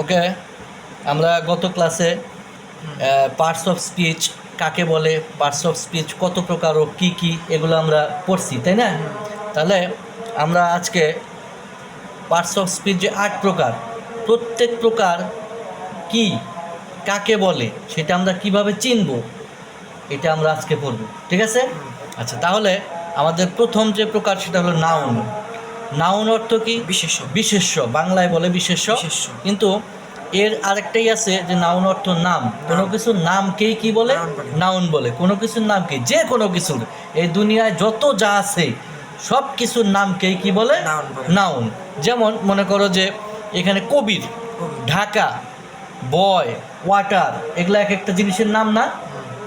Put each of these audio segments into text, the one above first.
ওকে? আমরা গত ক্লাসে পার্টস অফ স্পিচ কাকে বলে পার্টস অফ স্পিচ কত প্রকার ও কী কী এগুলো আমরা পড়ছি তাই না? তাহলে আমরা আজকে পার্টস অফ স্পিচ যে আট প্রকার প্রত্যেক প্রকার কি কাকে বলে সেটা আমরা কীভাবে চিনব এটা আমরা আজকে পড়ব ঠিক আছে? আচ্ছা তাহলে আমাদের প্রথম যে প্রকার সেটা হলো নাউন নাউন অর্থ কি? বিশেষ্য। বিশেষ্য। বাংলায় বলে বিশেষ্য। কিন্তু এর আরেকটাই আছে যে নাউন অর্থ নাম। কোনো কিছুর নামকেই কি বলে? নাউন বলে। কোনো কিছুর নাম কি? যে কোনো কিছুর এই দুনিয়ায় যত যা আছে সব কিছুর নামকেই কি বলে? নাউন যেমন মনে করো যে এখানে কবির ঢাকা বয় ওয়াটার এগুলা এক একটা জিনিসের নাম না?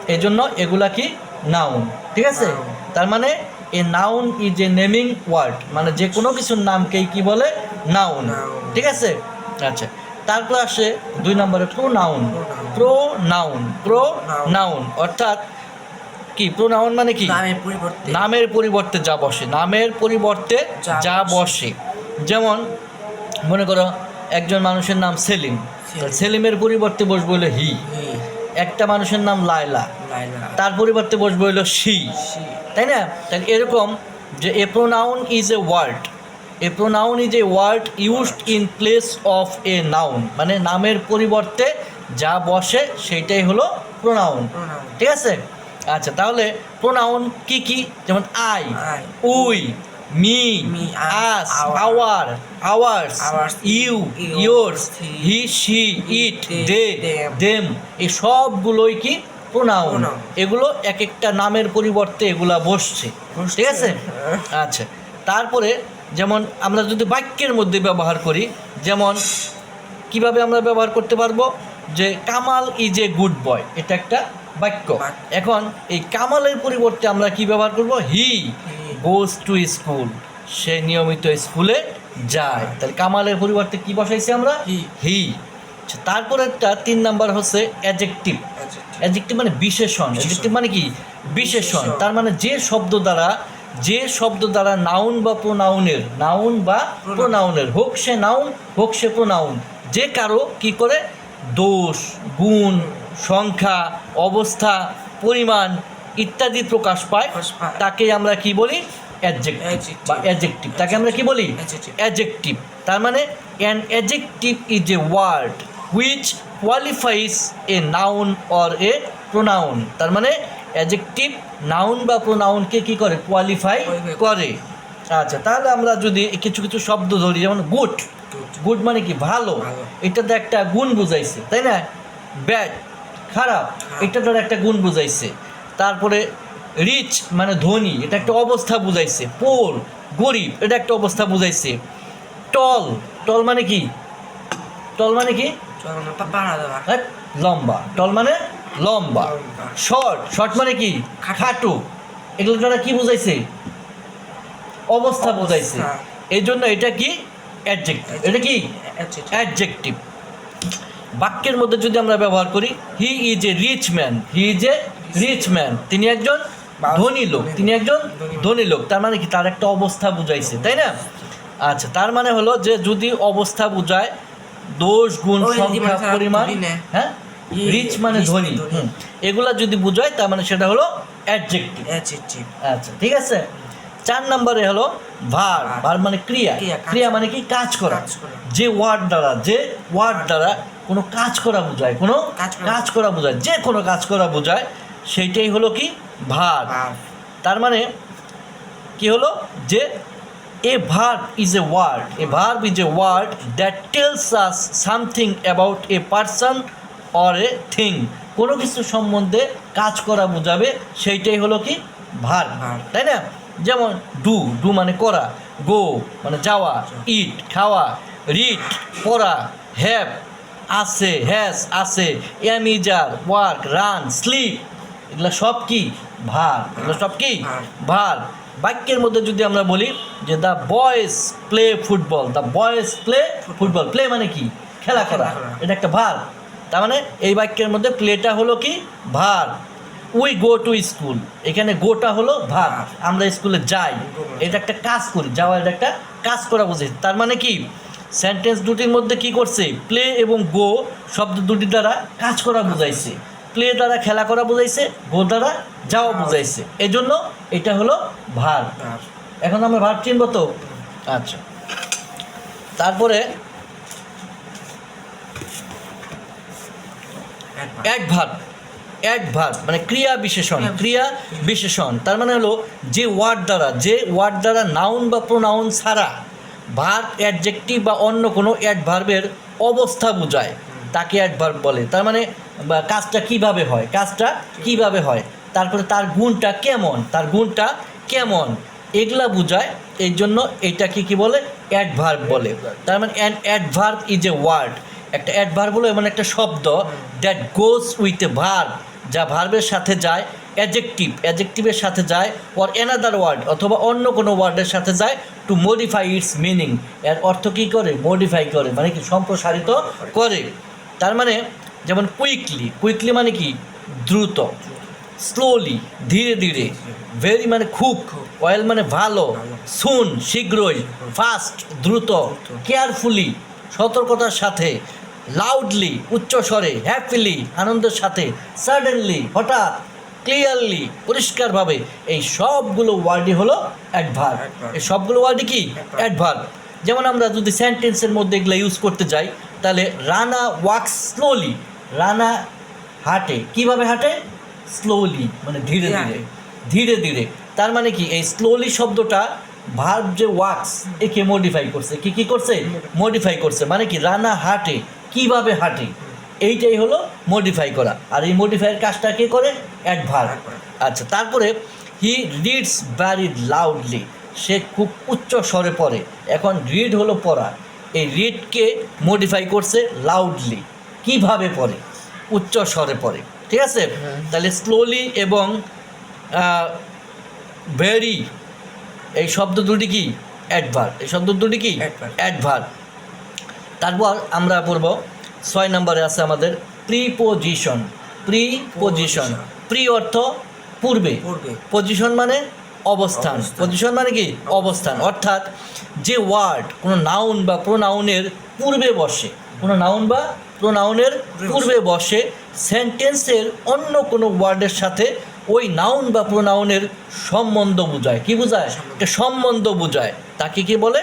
এই জন্য এগুলা কি? নাউন। ঠিক আছে? তার মানে a noun is a naming word মানে যে কোনো কিছুর নামকেই কি বলে? নাউন ঠিক আছে? আচ্ছা তারপর আসে দুই নম্বরে pronoun. Pronoun. Pronoun অর্থাৎ কি? প্রো নাউন মানে কি? নামের পরিবর্তে। যা বসে নামের পরিবর্তে যা বসে। যেমন মনে করো একজন মানুষের নাম সেলিম। সেলিম। সেলিমের পরিবর্তে বসবে হলো হি। একটা মানুষের নাম লায়লা। লাইলা তার পরিবর্তে বসবে হলো শি। তাই না? তাহলে এরকম যে a pronoun is a word a pronoun is a word used in place of a noun মানে নামের পরিবর্তে যা বসে সেইটাই হলো প্রোনাউন ঠিক আছে? আচ্ছা তাহলে প্রোনাউন কি কি? যেমন I we me us our. Ours you yours he she it they them. এই সবগুলোই কি প্রোনাউন. এগুলো এক একটা নামের পরিবর্তে এগুলা বসছে। ঠিক আছে? আচ্ছা। তারপরে যেমন আমরা যদি বাক্যের মধ্যে ব্যবহার করি যেমন কীভাবে আমরা ব্যবহার করতে পারব? যে Kamal is a good boy. এটা একটা বাক্য। এখন এই কামালের পরিবর্তে আমরা কি ব্যবহার করব? হি গোজ টু স্কুল। সে নিয়মিত স্কুলে যায়। তাহলে কামালের পরিবর্তে কি বসাইছি আমরা. হি। আচ্ছা, তারপর একটা তিন নাম্বার হচ্ছে অ্যাজেক্টিভ অ্যাডজেক্টিভ মানে বিশেষণ। অ্যাডজেক্টিভ মানে কি? বিশেষণ। তার মানে যে শব্দ দ্বারা যে শব্দ দ্বারা নাউন বা প্রোনাউনের নাউন বা প্রোনাউনের হোক সে নাউন হোক সে প্রোনাউন যে কারও কি করে? দোষ গুণ সংখ্যা অবস্থা পরিমাণ ইত্যাদি প্রকাশ পায়। তাকে আমরা কি বলি? অ্যাডজেক্টিভ বা অ্যাডজেক্টিভ। তাকে আমরা কি বলি. অ্যাডজেক্টিভ। তার মানে an adjective is a word which qualifies a noun or a pronoun তার মানে অ্যাডজেক্টিভ নাউন বা প্রোনাউনকে কি করে? কোয়ালিফাই করে। আচ্ছা তাহলে আমরা যদি কিছু কিছু শব্দ ধরি যেমন গুড গুড মানে কি? ভালো। এটাতে একটা গুণ বুঝাইছে তাই না? ব্যাড খারাপ। এটা তার একটা গুণ বুঝাইছে। তারপরে রিচ মানে ধনী এটা একটা অবস্থা বুঝাইছে। পোর গরিব এটা একটা অবস্থা বুঝাইছে। টল টল মানে কি? টল মানে কি? দেওয়া। হ্যাঁ, লম্বা। টল মানে লম্বা। শর্ট। শর্ট মানে কি? খাটো। এগুলো দ্বারা কি বুঝাইছে? অবস্থা বুঝাইছে। এই জন্য এটা কি? অ্যাডজেক্টিভ এটা কি? অ্যাডজেক্টিভ বাক্যের মধ্যে যদি আমরা ব্যবহার করি he is a rich man he is a rich man তিনি একজন ধনী লোক। তিনি একজন ধনী লোক। তার মানে কি? তার একটা অবস্থা বুঝাইছে তাই না? আচ্ছা তার মানে হলো যে যদি অবস্থা বুঝায় দোষ গুণ সংখ্যা মানে পরিমাণ হ্যাঁ? রিচ মানে ধনী। মানে ধনী। এগুলা যদি বুঝায় তার মানে সেটা হলো অ্যাডজেক্টিভ. আচ্ছা ঠিক আছে? চার নম্বরে হলো ভার। ভার। মানে ক্রিয়া। ক্রিয়া, মানে কি? কাজ করা। যে ওয়ার্ড দ্বারা যে ওয়ার্ড দ্বারা কোনো কাজ করা বোঝায় কোনো কাজ করা। বোঝায়। যে কোনো কাজ করা বোঝায় সেইটাই হলো কি? ভার। তার মানে কি হলো? যে a verb is a word a verb is a word that tells us something about a person or a thing কোনো কিছু সম্বন্ধে কাজ করা বোঝাবে সেইটাই হলো কি? Verb. তাই না? যেমন ডু ডু মানে করা গো মানে যাওয়া ইট খাওয়া রিড পড়া হ্যাভ আছে হ্যাজ আছে অ্যামিজার ওয়ার্ক রান স্লিপ এগুলো সব কি? ভার এগুলো সব কি? ভার। বাক্যের মধ্যে যদি আমরা বলি যে the boys play football the boys play football play মানে কি? খেলা করা। খেলা এটা একটা ভার। তার মানে এই বাক্যের মধ্যে প্লেটা হলো কি? ভার। উই গো টু স্কুল এখানে গোটা হলো ভার। আমরা স্কুলে যাই। এটা একটা কাজ করি। যাওয়া এটা একটা কাজ করা বুঝি তার মানে কি? সেন্টেন্স দুটির মধ্যে কি করছে? প্লে এবং গো শব্দ দুটি দ্বারা কাজ করা বুঝাইছে। প্লে দ্বারা খেলা করা বুঝাইছে গো দ্বারা যাওয়া বুঝাইছে। এজন্য এটা হলো ভার। এখন আমরা ভার চিনব তো? আচ্ছা। তারপরে অ্যাডভার্ব অ্যাডভার্ব মানে ক্রিয়া বিশেষণ ক্রিয়া বিশেষণ। তার মানে হলো যে ওয়ার্ড দ্বারা যে ওয়ার্ড দ্বারা নাউন বা প্রোনাউন ছাড়া ভার্ব অ্যাডজেক্টিভ বা অন্য কোনো অ্যাডভার্বের অবস্থা বোঝায় তাকে অ্যাডভার্ব বলে। তার মানে বা কাজটা কীভাবে হয়, কাজটা কীভাবে হয়, তারপরে তার গুণটা কেমন, তার গুণটা কেমন, এগুলা বোঝায়, এই জন্য এটাকে কি বলে অ্যাডভার্ব বলে। তার মানে an adverb is a word একটা অ্যাডভার্ব হলো এমন একটা শব্দ that goes with a verb যা ভার্বের সাথে যায় অ্যাজেক্টিভ অ্যাজেক্টিভের সাথে যায় অর অ্যানাদার ওয়ার্ড অথবা অন্য কোনো ওয়ার্ডের সাথে যায় টু মডিফাই ইটস মিনিং এর অর্থ কী করে? মডিফাই করে মানে কি? সম্প্রসারিত করে। তার মানে যেমন কুইকলি কুইকলি মানে কি? দ্রুত স্লোলি ধীরে ধীরে ভেরি মানে খুব অয়েল মানে ভালো সুন শীঘ্রই ফাস্ট দ্রুত কেয়ারফুলি সতর্কতার সাথে লাউডলি উচ্চস্বরে হ্যাপিলি আনন্দের সাথে সাডেনলি হঠাৎ ক্লিয়ারলি পরিষ্কারভাবে, এই সবগুলো ওয়ার্ডই হলো অ্যাডভার্ব এই সবগুলো ওয়ার্ডই কি? অ্যাডভার্ব যেমন আমরা যদি সেন্টেন্সের মধ্যে এগুলো ইউজ করতে যাই, তাহলে রানা ওয়াক স্লোলি রানা হাঁটে। কীভাবে হাঁটে? স্লোলি মানে ধীরে ধীরে। ধীরে ধীরে। তার মানে কি? এই স্লোলি শব্দটা ভার্ব যে ওয়াক্স একে মডিফাই করছে? কি কি করছে? মডিফাই করছে। মানে কি? রানা হাঁটে। কীভাবে হাঁটে? এইটাই হলো মডিফাই করা। আর এই মডিফাইয়ের কাজটা কে করে? অ্যাডভার্ব আচ্ছা তারপরে হি রিডস ভ্যারি লাউডলি সে খুব উচ্চ স্বরে পড়ে। এখন রিড হলো পড়া। এই রিডকে মডিফাই করছে? লাউডলি কীভাবে পড়ে? উচ্চ স্বরে পড়ে ঠিক আছে? তাহলে স্লোলি এবং ভেরি এই শব্দ দুটি কি? অ্যাডভার এই শব্দ দুটি কি. অ্যাডভার তারপর আমরা পড়ব ছয় নম্বরে আছে আমাদের প্রিপোজিশন প্রিপোজিশন প্রি অর্থ পূর্বে। পজিশন মানে অবস্থান। অবস্থান। পজিশন মানে কি? অবস্থান। অর্থাৎ যে ওয়ার্ড কোনো নাউন বা প্রোনাউনের পূর্বে বসে কোনো নাউন বা প্রোনাউনের পূর্বে বসে সেন্টেন্সের অন্য কোনো ওয়ার্ডের সাথে ওই নাউন বা প্রোনাউনের সম্বন্ধ বোঝায়। কি বোঝায়। একটা সম্বন্ধ বোঝায়। তাকে কি বলে?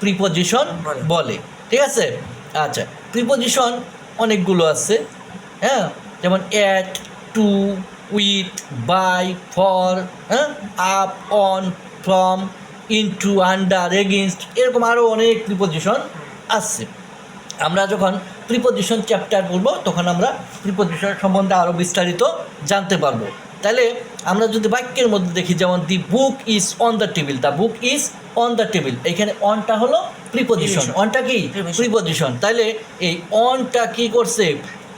প্রিপোজিশন বলে। ঠিক আছে? আচ্ছা প্রিপোজিশন অনেকগুলো আছে। হ্যাঁ? যেমন at to with by for হ্যাঁ? Up on from into under against এরকম আরও অনেক প্রিপোজিশন আছে। আমরা যখন প্রিপোজিশন চ্যাপ্টার পড়ব তখন আমরা প্রিপোজিশন সম্বন্ধে আরও বিস্তারিত জানতে পারব। তাহলে আমরা যদি বাক্যের মধ্যে দেখি যেমন the book is on the table the book is on the table এখানে অনটা হলো প্রিপোজিশন অনটা কি. প্রিপোজিশন তাহলে এই অনটা কি করছে?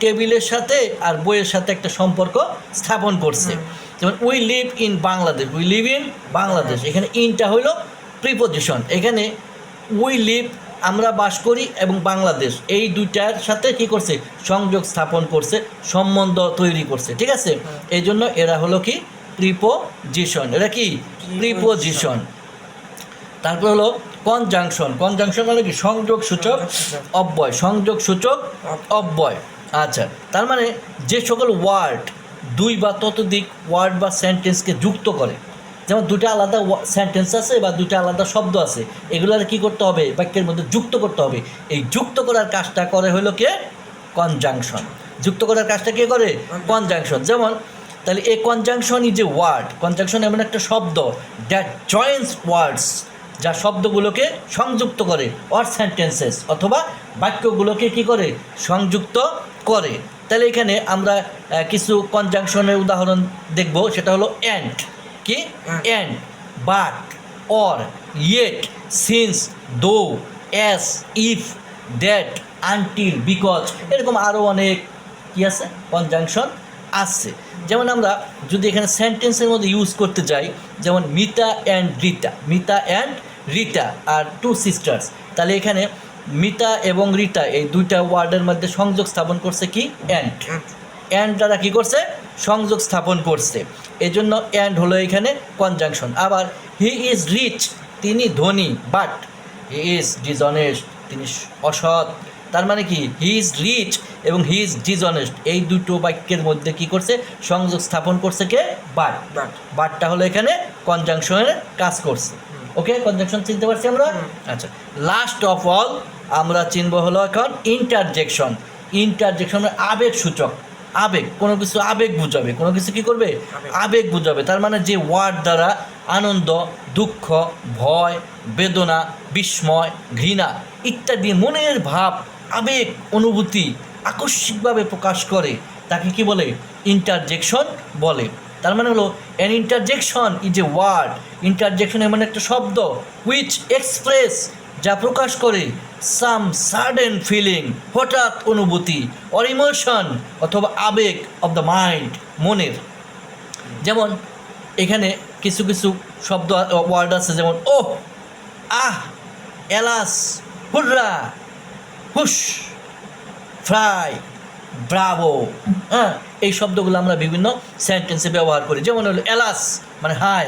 টেবিলের সাথে আর বইয়ের সাথে একটা সম্পর্ক স্থাপন করছে। যেমন we live in Bangladesh we live in Bangladesh এখানে ইনটা হলো প্রিপোজিশন এখানে উই লিভ আমরা বাস করি এবং বাংলাদেশ। এই দুইটার সাথে কি করছে? সংযোগ স্থাপন করছে সম্বন্ধ তৈরি করছে ঠিক আছে? এই জন্য এরা হলো কি? প্রিপোজিশন এরা কি? প্রিপোজিশন তারপর হলো কনজাংশন কনজাংশন মানে কি? সংযোগ সূচক অব্যয়। সংযোগ সূচক অব্যয়। আচ্ছা তার মানে যে সকল ওয়ার্ড দুই বা ততোধিক ওয়ার্ড বা সেন্টেন্সকে যুক্ত করে যেমন দুটো আলাদা সেন্টেন্স আছে বা দুটো আলাদা শব্দ আছে, এগুলোর কি করতে হবে? বাক্যের মধ্যে যুক্ত করতে হবে। এই যুক্ত করার কাজটা করে হলো কে? কনজাংশন যুক্ত করার কাজটা কে করে? কনজাংশন যেমন, তাহলে এই conjunction is a word conjunction এমন একটা শব্দ দ্যাট জয়েন্টস ওয়ার্ডস যা শব্দগুলোকে সংযুক্ত করে অর সেন্টেন্সেস অথবা বাক্যগুলোকে কি করে? সংযুক্ত করে। তাহলে এখানে আমরা কিছু কনজাংশনের উদাহরণ দেখব, সেটা হলো অ্যান্ড কি. And but or yet since though as if that until because এরকম আরও অনেক কি আছে? কনজাংশন আছে। যেমন আমরা যদি এখানে সেন্টেন্সের মধ্যে ইউজ করতে যাই, যেমন Mita and Rita, Mita and Rita are two sisters তাহলে এখানে মিতা এবং রিতা এই দুইটা ওয়ার্ডের মধ্যে সংযোগ স্থাপন করছে কি? অ্যান্ড অ্যান্ড দ্বারা কী করছে? সংযোগ স্থাপন করছে। এই জন্য অ্যান্ড হলো এখানে কনজাংশন আবার হি ইজ রিচ তিনি ধনী বাট হি ইজ ডিজনেস্ট তিনি অসৎ। তার মানে কি? হি ইজ রিচ এবং হি ইজ ডিসঅনেস্ট এই দুটো বাক্যের মধ্যে কি করছে? সংযোগ স্থাপন করছে কে? বাট বাট বাটটা হলো এখানে কনজাংশনের কাজ করছে। ওকে কনজাংশন চিনতে পারছি আমরা? আচ্ছা। লাস্ট অফ অল আমরা চিনব হলো এখন ইন্টারজেকশন ইন্টারজেকশন আবেগ সূচক আবেগ কোনো কিছু আবেগ বুঝাবে। কোনো কিছু কি করবে? আবেগ। বুঝাবে। তার মানে যে ওয়ার্ড দ্বারা আনন্দ দুঃখ ভয় বেদনা বিস্ময় ঘৃণা ইত্যাদি মনের ভাব আবেগ অনুভূতি আকস্মিকভাবে প্রকাশ করে তাকে কি বলে? ইন্টারজেকশন বলে। তার মানে হলো an interjection is a word interjection এমন একটা শব্দ হুইচ এক্সপ্রেস যা প্রকাশ করে সাম সাডেন ফিলিং, হঠাৎ অনুভূতি অর ইমোশন অথবা আবেগ অব দ্য মাইন্ড মনের। যেমন এখানে কিছু কিছু শব্দ ওয়ার্ড আছে যেমন ও আহ, এলাস, হুররা, হুশ, ফ্রাই, ব্রাভো। হ্যাঁ এই শব্দগুলো আমরা বিভিন্ন সেন্টেন্সে ব্যবহার করি। যেমন হলো, এলাস মানে হাই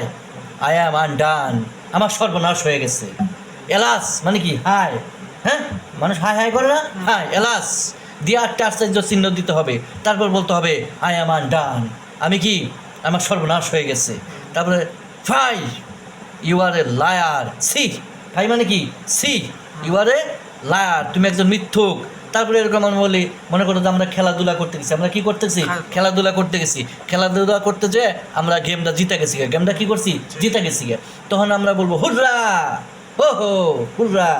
আই অ্যাম আনডান আমার সর্বনাশ হয়ে গেছে। এলাস মানে কি? হাই হ্যাঁ? মানুষ হাই হাই করে না? হাই এলাস দিয়ে আটটা আশ্চর্য চিহ্ন দিতে হবে। তারপর বলতে হবে আই অ্যাম আনডান আমি কি? আমার সর্বনাশ হয়ে গেছে। তারপরে fie you are a liar see fie মানে কি? See you are a liar তুমি একজন মিথ্যুক। তারপরে এরকম আমরা বলি মনে করো যে আমরা খেলাধুলা করতে গেছি। আমরা কি করতেছি? খেলাধুলা করতে গেছি। খেলাধুলা করতে যে আমরা গেমটা জিতে গেছি। গেমটা কি করছি? জিতে গেছি গে। তখন আমরা বলব hurrah! Ho ho hurrah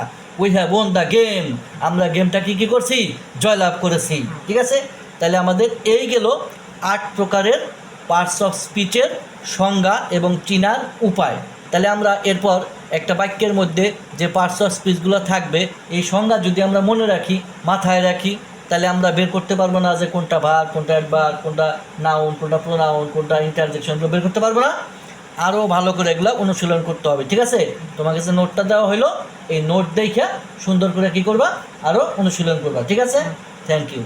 we have won the game আমরা গেমটা কি কি করছি? জয়লাভ করেছি, ঠিক আছে? তাহলে আমাদের এই গেল আট প্রকারের পার্টস অফ স্পিচের সংজ্ঞা এবং চিনার উপায়। তাহলে আমরা এরপর একটা বাক্যের মধ্যে যে পার্টস অফ স্পিচগুলো থাকবে, এই সংজ্ঞা যদি আমরা মনে রাখি, মাথায় রাখি, তাহলে আমরা বের করতে পারব না যে কোনটা ভার কোনটা একবার কোনটা নাউন কোনটা প্রোনাউন কোনটা ইন্টারজেকশনগুলো বের করতে পারব না। আরও ভালো করে এগুলো অনুশীলন করতে হবে, ঠিক আছে? তোমার কাছে নোটটা দেওয়া হলো এই নোট দেখে সুন্দর করে কী করবা? আরও অনুশীলন করবা, ঠিক আছে? Thank you